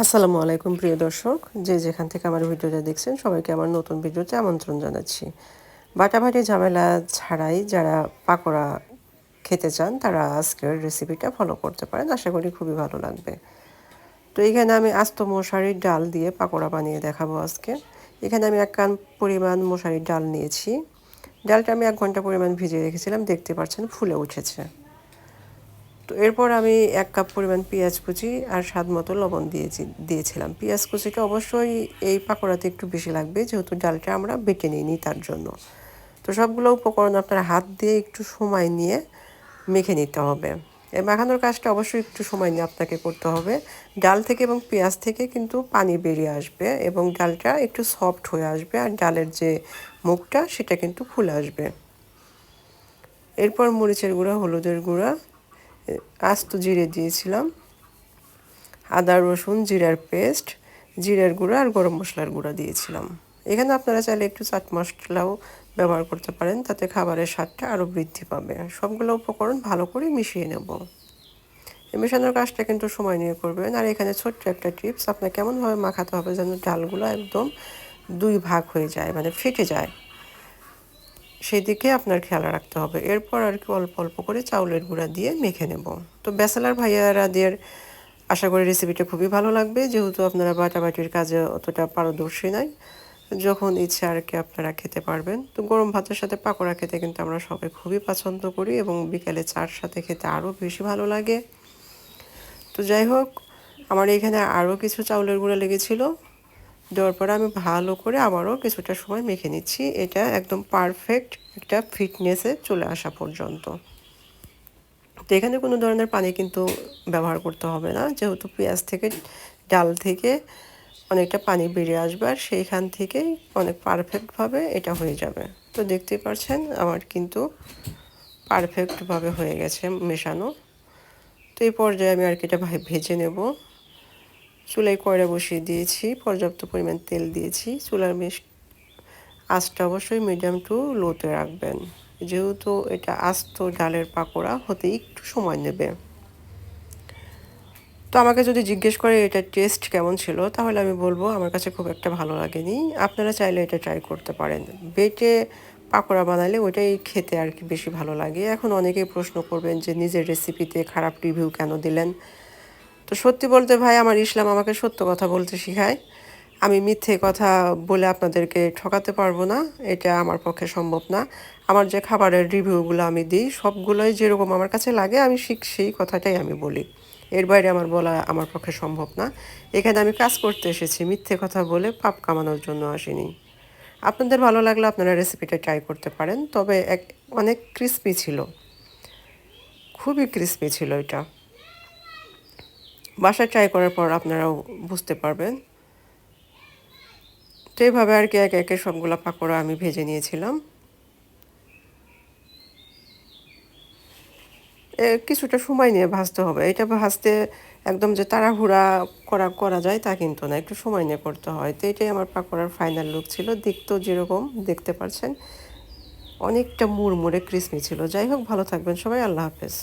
আসসালামু আলাইকুম, প্রিয় দর্শক। যে যেখান থেকে আমার ভিডিওটা দেখছেন, সবাইকে আমার নতুন ভিডিওতে আমন্ত্রণ জানাচ্ছি। বাটাবাটি ঝামেলা ছাড়াই যারা পাকোড়া খেতে চান, তারা আজকের রেসিপিটা ফলো করতে পারেন। আশা করি খুবই ভালো লাগবে। তো এখানে আমি আস্ত মশারির ডাল দিয়ে পাকোড়া বানিয়ে দেখাবো আজকে। এখানে আমি এক কান পরিমাণ মশারির ডাল নিয়েছি। ডালটা আমি এক ঘণ্টা পরিমাণ ভিজিয়ে রেখেছিলাম, দেখতে পাচ্ছেন ফুলে উঠেছে। তো এরপর আমি এক কাপ পরিমাণ পেঁয়াজ কুচি আর স্বাদ মতো লবণ দিয়েছি, দিয়েছিলাম। পেঁয়াজ কুচিটা অবশ্যই এই পাকোড়াতে একটু বেশি লাগবে, যেহেতু ডালটা আমরা বেটে নিইনি তার জন্য। তো সবগুলো উপকরণ আপনার হাত দিয়ে একটু সময় নিয়ে মেখে নিতে হবে। এই মাখানোর কাজটা অবশ্যই একটু সময় নিয়ে আপনাকে করতে হবে। ডাল থেকে এবং পেঁয়াজ থেকে কিন্তু পানি বেরিয়ে আসবে এবং ডালটা একটু সফট হয়ে আসবে আর ডালের যে মুখটা সেটা কিন্তু খুলে আসবে। এরপর মরিচের গুঁড়া, হলুদের গুঁড়া আস্ত জিরে দিয়েছিলাম। আদা, রসুন, জিরার পেস্ট, জিরার গুঁড়া আর গরম মশলার গুঁড়া দিয়েছিলাম। এখানে আপনারা চাইলে একটু চাট মশলাও ব্যবহার করতে পারেন, তাতে খাবারের স্বাদটা আরও বৃদ্ধি পাবে। সবগুলো উপকরণ ভালো করে মিশিয়ে নেব। মেশানোর কাজটা কিন্তু সময় নিয়ে করবেন। আর এখানে ছোট্ট একটা টিপস আপনার কেমনভাবে মাখাতে হবে যেন ডালগুলো একদম দুই ভাগ হয়ে যায় মানে ফেটে যায়। সেই দিকে আপনার খেয়াল রাখতে হবে। এরপর আর কি অল্প অল্প করে চাউলের গুঁড়া দিয়ে মেখে নেব। তো ব্যাচেলার ভাইয়ারাদের আশা করি রেসিপিটা খুবই ভালো লাগবে। যেহেতু আপনারা বাটাবাটির কাজে অতটা পারদর্শী নাই, যখন ইচ্ছে আর কি আপনারা খেতে পারবেন। তো গরম ভাতের সাথে পাকোড়া খেতে কিন্তু আমরা সবাই খুবই পছন্দ করি এবং বিকেলে চার সাথে খেতে আরও বেশি ভালো লাগে। তো যাই হোক, আমার এখানে আরও কিছু চাউলের গুঁড়া লেগেছিলো। দেওয়ার পরে আমি ভালো করে আবারও কিছুটা সময় মেখে নিচ্ছি। এটা একদম পারফেক্ট একটা ফিটনেসে চলে আসা পর্যন্ত। তো এখানে কোনো ধরনের পানি কিন্তু ব্যবহার করতে হবে না। যেহেতু পেঁয়াজ থেকে, ডাল থেকে অনেকটা পানি বেরিয়ে আসবে আর সেইখান থেকেই অনেক পারফেক্টভাবে এটা হয়ে যাবে। তো দেখতেই পাচ্ছেন আমার কিন্তু পারফেক্টভাবে হয়ে গেছে মেশানো। তো এই পর্যায়ে আমি আর কি এটা ভেজে নেব। চুলায় কয়রা বসিয়ে দিয়েছি, পর্যাপ্ত পরিমাণ তেল দিয়েছি। চুলার বেশ আঁচটা অবশ্যই মিডিয়াম টু লোতে রাখবেন। যেহেতু এটা আস্ত ডালের পাকোড়া, হতে একটু সময় নেবে। তো আমাকে যদি জিজ্ঞেস করে এটা টেস্ট কেমন ছিল, তাহলে আমি বলব আমার কাছে খুব একটা ভালো লাগেনি। আপনারা চাইলে এটা ট্রাই করতে পারেন। বেটে পাকোড়া বানালে ওইটাই খেতে আর কি বেশি ভালো লাগে। এখন অনেকেই প্রশ্ন করবেন যে নিজের রেসিপিতে খারাপ রিভিউ কেন দিলেন? তো সত্যি বলতে ভাই, আমার ইসলাম আমাকে সত্য কথা বলতে শেখায়। আমি মিথ্যে কথা বলে আপনাদেরকে ঠকাতে পারব না, এটা আমার পক্ষে সম্ভব না। আমার যে খাবারের রিভিউগুলো আমি দিই, সবগুলোই যেরকম আমার কাছে লাগে, আমি শিখ সেই কথাটাই আমি বলি। এর বাইরে আমার বলা আমার পক্ষে সম্ভব না। এখানে আমি কাজ করতে এসেছি, মিথ্যে কথা বলে পাপ কামানোর জন্য আসিনি। আপনাদের ভালো লাগলে আপনারা রেসিপিটা ট্রাই করতে পারেন, তবে এক, অনেক ক্রিস্পি ছিল। খুবই ক্রিস্পি ছিল এটা। বাসায় ট্রাই করার পর আপনারাও বুঝতে পারবেন। তো এইভাবে আর কি একে একে সবগুলো পাকোড়া আমি ভেজে নিয়েছিলাম। কিছুটা সময় নিয়ে ভাজতে হবে। এটা ভাজতে একদম যে তাড়াহুড়া করা করা যায় তা কিন্তু না, একটু সময় নিয়ে করতে হয়। তো এটাই আমার পাকোড়ার ফাইনাল লুক ছিল। দেখতেও যেরকম, দেখতে পাচ্ছেন অনেকটা মুড়মুড়ে ক্রিসমি ছিল। যাই হোক, ভালো থাকবেন সবাই, আল্লাহ হাফেজ।